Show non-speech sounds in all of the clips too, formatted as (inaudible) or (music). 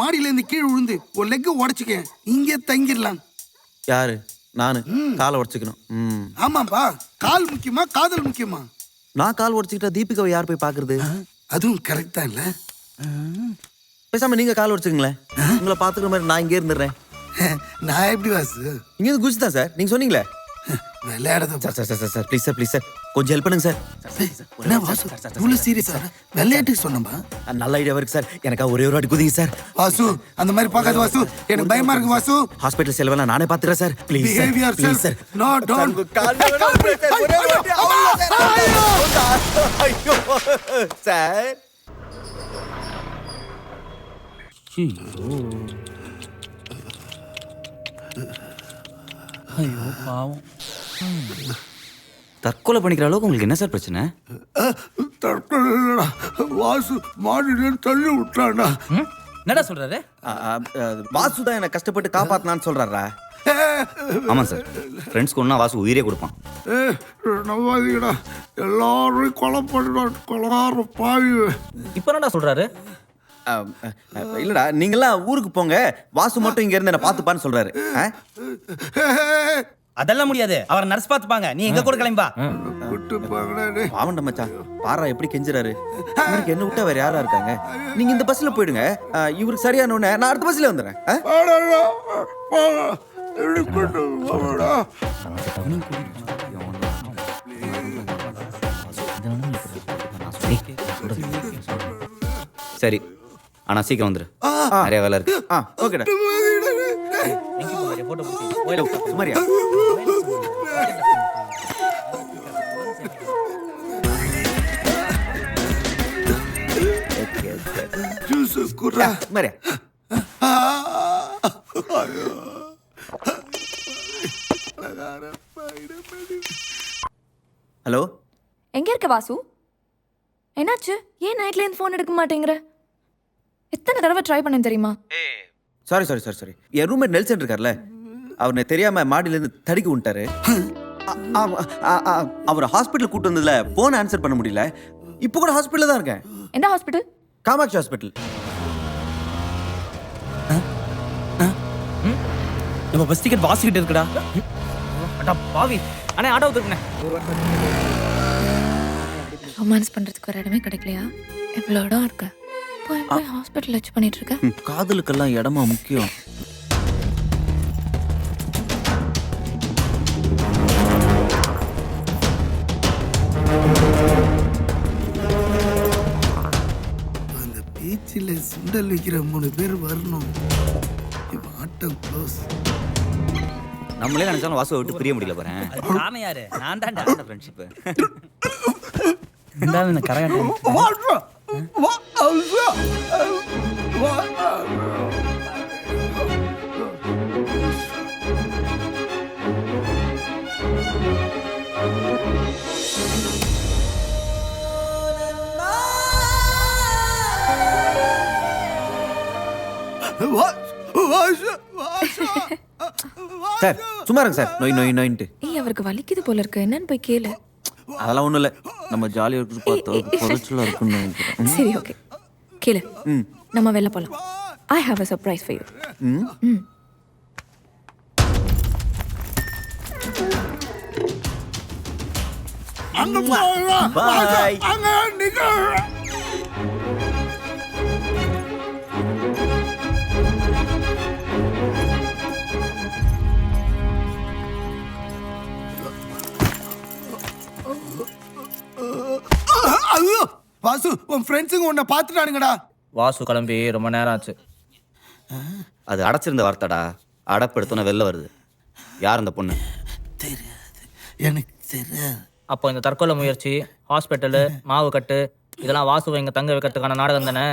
மாடியில இருந்து கீழே விழுந்து ஒரு லெக்கு உடச்சிக்க இங்கே தங்கிடலாம். யாரு? நானு. காலை உடச்சிக்கணும். ஆமாப்பா. கால் முக்கியமா காதல் முக்கியமா? நான் கால் உடச்சிக்கிட்டா தீபிகாவை யார் போய் பாக்குறது அதுவும் கரெக்ட் தான் இல்ல. பேசாம நீங்க கால் உடச்சுங்களேன் உங்களை பாத்துக்கிற மாதிரி நான் இங்கே இருந்துடுறேன். நான் எப்படி வாசு? இங்க இருந்து குச்சி தான் சார். நீங்க சொன்னீங்களே? விளையாடுறத. Sir sir sir sir sir please sir please sir கொஞ்சம் ஹெல்ப் பண்ணுங்க சார் என்ன வாசு? இவ்வளவு சீரியஸா விளையாட்டுக்கு சொன்னப்பா அஹ், நல்ல ஐடியா இருக்கு சார் எனக்கா ஒரே ஒரு வாட்டி குதிங்க சார் வாசு அந்த மாதிரி பார்க்காத வாசு. எனக்கு பயமா இருக்கு வாசு. ஹாஸ்பிட்டல் செலவெல்லாம் நானே பாத்துறேன் sir please sir. Please sir No, don't. ஐயோ சார். ஐயோ பாவம். தற்கொலை பண்ணிக்கிற அளவுக்கு உங்களுக்கு என்ன சார் பிரச்சனை? தற்கொலை இல்லடா. வாசு மாடியில தள்ளி விட்டான்டா? என்னடா சொல்றாரு? வாசு தான் என்ன கஷ்டப்பட்டு காப்பாத்தினான்னு சொல்றாரா ஆமாம் சார். ஃப்ரெண்ட்ஸ்க்கு ஒன்றா வாசு உயிரே கொடுப்பான். ஏ நம்பாதீங்கடா எல்லாரும் கொலை பண்ணிடான் கொலகார பாவி. இப்போ என்னடா சொல்றாரு? அஹ், அஹ், இல்லடா நீங்கெல்லாம் ஊருக்கு போங்க. வாசு மட்டும் இங்க இருந்து என்ன பாத்துப்பான்னு சொல்றாரு. அஹ்? அதெல்லாம் முடியாது. அவர் நர்ஸ் பார்த்துப்பாங்க. நீ எங்க கூட கிளம்பா. பாவண்ட மச்சான். பாரா எப்படி கெஞ்சுறாரு? இவருக்கு என்ன விட்டா வேற யாரா இருக்காங்க? நீங்க இந்த பஸ்ல போயிடுங்க. இவருக்கு சரியான உடனே நான் அடுத்த பஸ்ல வந்துடுறேன். சரி. ஆனால் சீக்கிரம் வந்துரு. நிறைய வேலை இருக்கு. ஆ. ஓகேடா. சுமாரியா. சுமாரியா ஆ. ஹலோ எங்க இருக்க வாசு? என்னாச்சு? ஏன் நைட்ல இருந்து ஃபோன் எடுக்க மாட்டேங்கிற? எத்தனை தடவை ட்ரை பண்ணேன் தெரியுமா? சாரி சாரி சாரி சாரி என் ரூம்மேட் நெல்சன் இருக்கார்ல? அவர் எனக்கு தெரியாம மாடியில இருந்து தடுக்கி விட்டாரு. அவர் ஹாஸ்பிட்டல் கூட்டு வந்ததுல போன் ஆன்சர் பண்ண முடியல. இப்போ கூட ஹாஸ்பிட்டல்ல தான் இருக்கேன். எந்த ஹாஸ்பிட்டல் காமாட்சி ஹாஸ்பிட்டல் நம்ம பஸ் டிக்கெட் வாசிக்கிட்டு இருக்குடா. அடா பாவி. அண்ணே ஆட்டோ திருப்பினே ரொமான்ஸ் பண்றதுக்கு ஒரு இடமே கிடைக்கலையா? எவ்வளோ இடம் இருக்கு? போய் போய் ஹாஸ்பிட்டல் வச்சு பண்ணிட்டு இருக்க. காதலுக்கெல்லாம் இடமா முக்கியம். விற்கிற மூணு பேர் வரணும். இவன் ஆட்டம் க்ளோஸ் நம்மளே நினைச்சாலும் வாசுவை விட்டு பிரிய முடியல போறேன் காரணம் யாரு? நான் தான்டா ஃப்ரெண்ட்ஷிப்பு இருந்தாலும் இந்த கரையாட்டம் சார் சும்மா இருங்க சார். நோய் நோய் நோயின்ட்டு. ஏய் அவருக்கு வலிக்குது போல இருக்கு. என்னன்னு போய் கேளு. அதெல்லாம் ஒண்ணும் இல்ல நம்ம ஜாலியா இருக்கு பார்த்தா குறைச்சலா இருக்குன்னு நினைக்கிறேன். சரி ஓகே. கேளு. ம். நம்ம வெளில போலாம். I have a surprise for you ம். ம். அங்க. Bye. அங்க நிக்க வாசு உன் ஃப்ரெண்ட்ஸுங்க உன்னை பார்த்துட்டானுங்கடா. வாசு கிளம்பி ரொம்ப நேரம் ஆச்சு. அது அடைச்சிருந்த வார்த்தைடா. அடப்படுத்தோன்னே வெளில வருது. யார் அந்த பொண்ணு? தெரியாது. எனக்கு தெரியாது. அப்போ இந்த தற்கொலை முயற்சி ஹாஸ்பிட்டலு மாவு கட்டு இதெல்லாம் வாசுவை இங்க தங்க வைக்கிறதுக்கான நாடகம் தானே?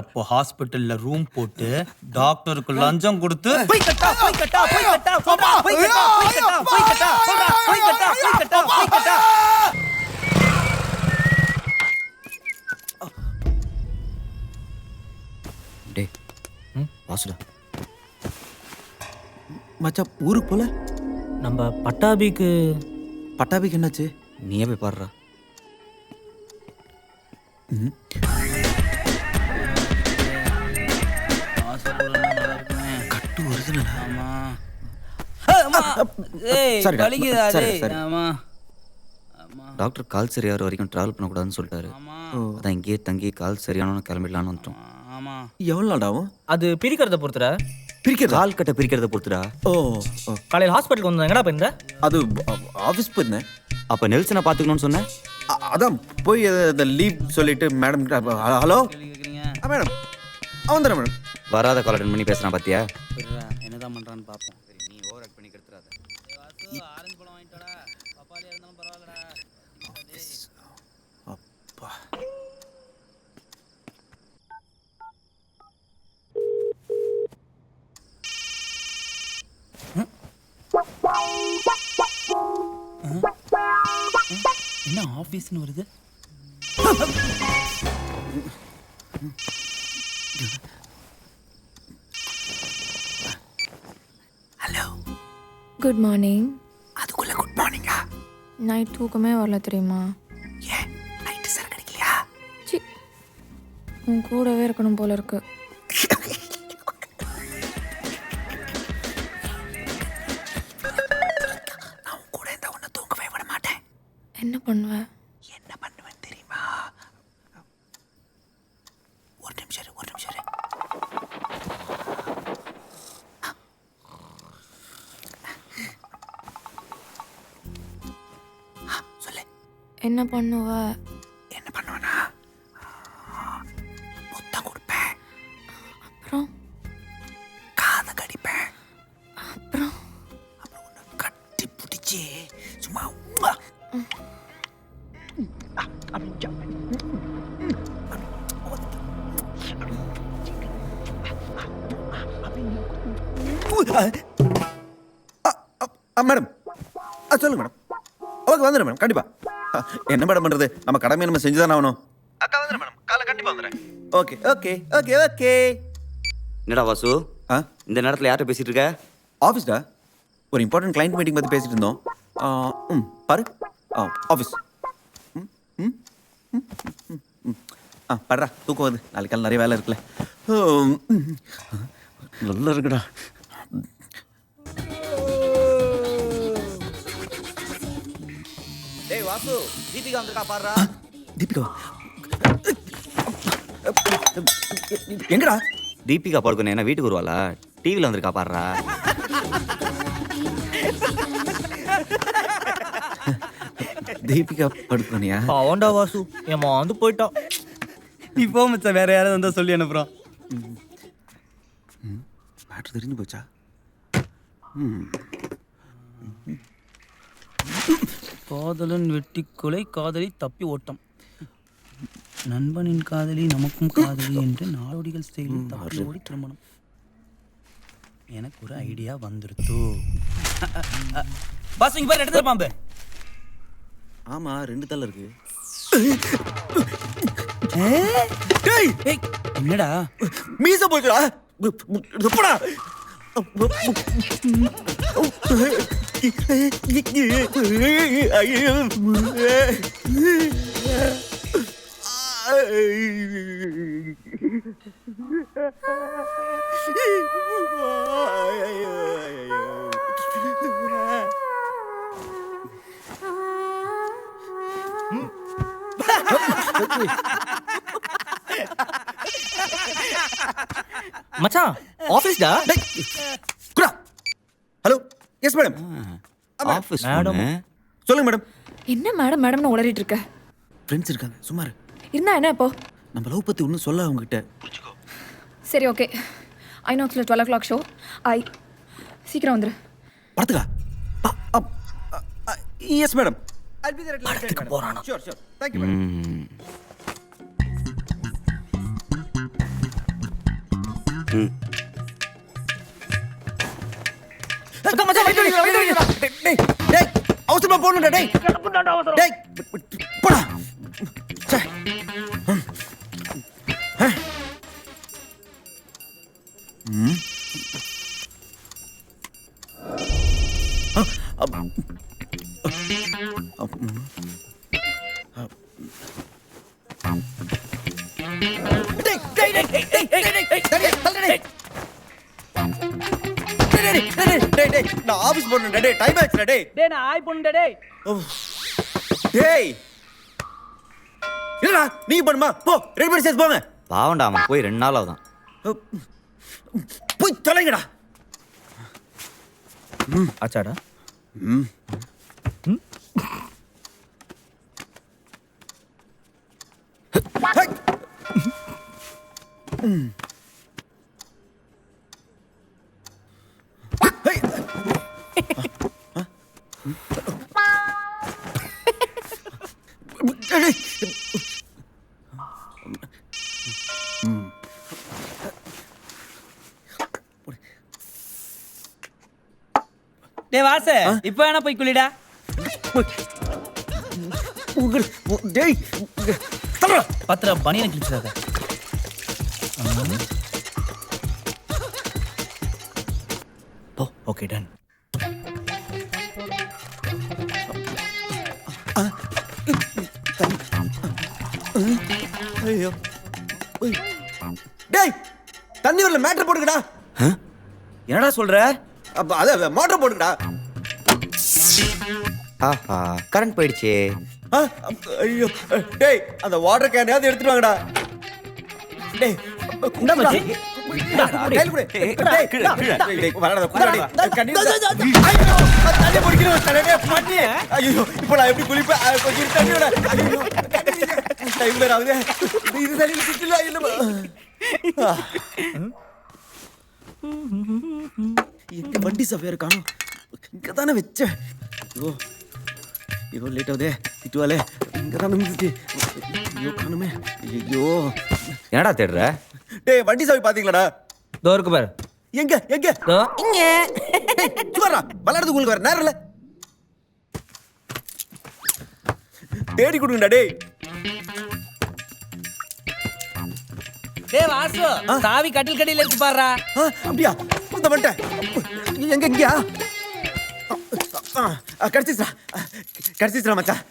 அப்போ ஹாஸ்பிட்டல்ல ரூம் போட்டு டாக்டருக்கு லஞ்சம் கொடுத்து போய் கட்டா. வாசுடா. மச்சான் ஊருக்கு போல? நம்ம பட்டாபிக்கு பட்டாபிக்கு என்னாச்சு? நீயே போய் பாடுறா கட்டு ஒரிஜினல் டாக்டர் கால் சரியாகிற வரைக்கும் ட்ராவல் பண்ணக்கூடாதுன்னு சொல்லிட்டாரு. அதான் இங்கேயே தங்கி கால் சரியானவன்னு கிளம்பிடலான்னு வந்துட்டோம். ஆமா. எவ்வளோ நாள் ஆகும் அது பிரிக்கிறத பொறுத்துற பிரிக்கிறதா? கால் கட்டை பிரிக்கிறத பொறுத்துடா. ஓ ஓ. காலையில் ஹாஸ்பிட்டலுக்கு வந்தோம். எங்கடா போயிருந்த? அது ஆஃபீஸ் போயிருந்தேன். அப்போ நெல்சனை பார்த்துக்கணும்னு சொன்னேன் அ- அதான் போய் இந்த லீவ் சொல்லிட்டு மேடம் ஹலோ? கேக்குறீங்க. மேடம் அவன் தானே மேடம் வராத கால் அட்டன் பண்ணி பேசுகிறான் பார்த்தியா என்ன ஆபீஸ்னு வருது? குட் மார்னிங் அதுக்குள்ள குட் மார்னிங்கா நைட் தூக்கமே வரல தெரியுமா? ஏன்? நைட்டு சார் கிடைக்கலையா சி உன் கூடவே இருக்கணும் போல இருக்கு. (laughs) என்ன பண்ணுவ. என்ன பண்ணுவேன் தெரியுமா? ஒரு நிமிஷம் ஒரு நிமிஷம் என்ன பண்ணுவ? மேடம். ஆ சொல்லுங்க மேடம். ஓகே வந்துடுறேன் மேடம். கண்டிப்பா. அ, என்ன மேடம் பண்றது? நம்ம கடமையை நம்ம செஞ்சு தானே ஆகணும். அக்கா வந்துடுறேன் மேடம். காலை கண்டிப்பா வந்துடுறேன். Okay okay okay okay. என்னடா வாசு? ஆ? இந்த நேரத்தில் யார்கிட்ட பேசிட்டு இருக்க? ஆஃபீஸ்டா ஒரு இம்பார்ட்டன்ட் கிளைண்ட் மீட்டிங் பற்றி பேசிட்டு இருந்தோம். ஆ, ம் பாரு. ஆ ஆஃபீஸ் ம் ம் ம், ம், ம். ஆ படுறா. தூக்கம் வருது. நாளைக்கு நிறைய வேலை இருக்குல்ல. நல்லா இருக்குடா. வாசு. தீபிகா வந்திருக்கா பாடுறா. தீபிகா. எங்கடா? தீபிகா படுக்கணும் என்ன வீட்டுக்கு வருவாளா? டிவியில் வந்திருக்கா பாடுறா. தீபிகா படுக்கணியா அவன்டா வாசு. என் வந்து போயிட்டான் இப்போ மச்சான். வேற யாராவது வந்தா சொல்லி அனுப்புறோம். மேட்ரு தெரிஞ்சு போச்சா? காதலன் வெட்டி கொலை காதலி தப்பி ஓட்டம். நண்பனின் காதலி நமக்கும் காதலி என்று நாடோடிகள் ஸ்டைலில் தப்பி ஓடி திருமணம். எனக்கு ஒரு ஐடியா வந்துருத்து. பாஸ் இங்க பாரு எடுத்து பாம்பு. ஆமா ரெண்டு தலை இருக்கு. என்னடா? மீச போச்சுடா போடா. மச்சான் ஆஃபீஸ்டா குடா hello yes madam office madam. சொல்லுங்க மேடம் என்ன மேடம் மேடம்னு உளறிட்டு இருக்க? ஃப்ரெண்ட்ஸ் இருக்காங்க. சும்மா இரு. இருந்தா என்ன இப்போ? நம்ம லவ் பத்தி ஒன்றும் சொல்ல அவங்ககிட்ட. சரி ஓகே ஐநாக்ஸில் டுவெல் ஓ கிளாக் ஷோ ஐ சீக்கிரம் வந்துரு. படத்துக்கா? எஸ் மேடம் படத்துக்கு போறானா? ஷூர் ஷூர் தேங்க்யூ மேடம் ம். மச்சான் மச்சான் வைத்து வைக்கிறா வைத்து வைக்கிறா டேய் டேய் போடா. சே நான் ஆபீஸ் போறேன் டேய் டைம் ஆச்சுடா டேய். டேய் நான் ஆய் பண்ணுடா டேய். டேய். இல்லடா நீ பண்ணுமா? போ ரெடி பண்ணி சேர்த்து போங்க. பாவண்டா அவன் போய் ரெண்டு நாள் ஆகுதான். போய் தொலைங்கடா. ஆச்சாடா. ஹை. ஹை. டேய் வாசு இப்போ வேணா போய் குளிடா. உங்கள் டேய் பத்திர பனியனை கிழிச்சிடாத. போ ஓகே டன் ஐயோ. டேய் தண்ணி வரல மேட்டர் போட்டுக்கடா. என்னடா சொல்ற? அப்ப அத மோட்டர் போட்டுக்கடா. ஆஹா கரண்ட் போயிடுச்சே. ஐயோ டேய் அந்த வாட்டர் கேனையாவது எடுத்துட்டு வாங்கடா. டேய். இது எங்க வண்டி சஃபியா காணும். இங்க தானே வச்சேன். ஐயோ ஐயோ லேட் ஆகுதே. திட்டுவாலே இங்க தானே இருந்துச்சு ஐயோ காணுமே. ஐயோ என்னடா தேடுற? டேய் வண்டி சாவி பாத்தீங்களாடா? இதோ இருக்கு பாரு. எங்க எங்க? இங்க. சுவரா விளையாடுறது உங்களுக்கு வேற நேரம் இல்ல. தேடி கொடுங்கடா டேய். டேய் வாசு சாவி கட்டில் கடியில இருக்கு பாருடா. அப்படியா? இந்த வந்துட்டேன் எங்க எங்கயா? கிடைச்சிச்சா கிடைச்சிச்சா மச்சான்.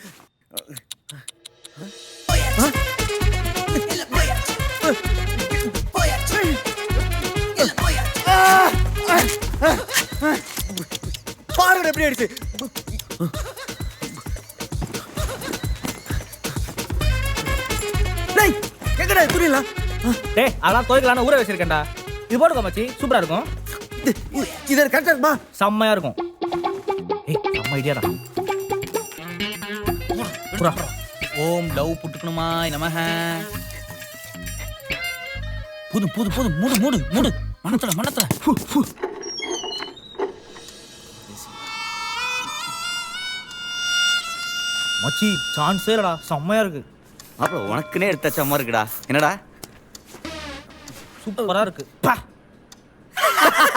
ஆ? பாருங்க எப்படி ஆயிடுச்சு டேய் எங்கடா புரியல டேய் அதெல்லாம் துவைக்கலாம்னு ஊற வச்சிருக்கேன்டா. இது போட்டுக்கோ மச்சி. சூப்பரா இருக்கும். இது கரெக்டா இருக்குமா? செம்மையா இருக்கும். ஏய் செம்ம ஐடியாடா புறா ஓம் லவ் புட்டுக்கணுமா நமஹ. போதும் போதும் போதும் மூடு மூடு மூடு. மனத்துல மனத்துல. மச்சி சான்ஸே இல்லடா. செம்மையா இருக்கு. அப்புறம் உனக்குன்னே எடுத்த சம்மா இருக்குடா. என்னடா? சூப்பரா இருக்கு. பா.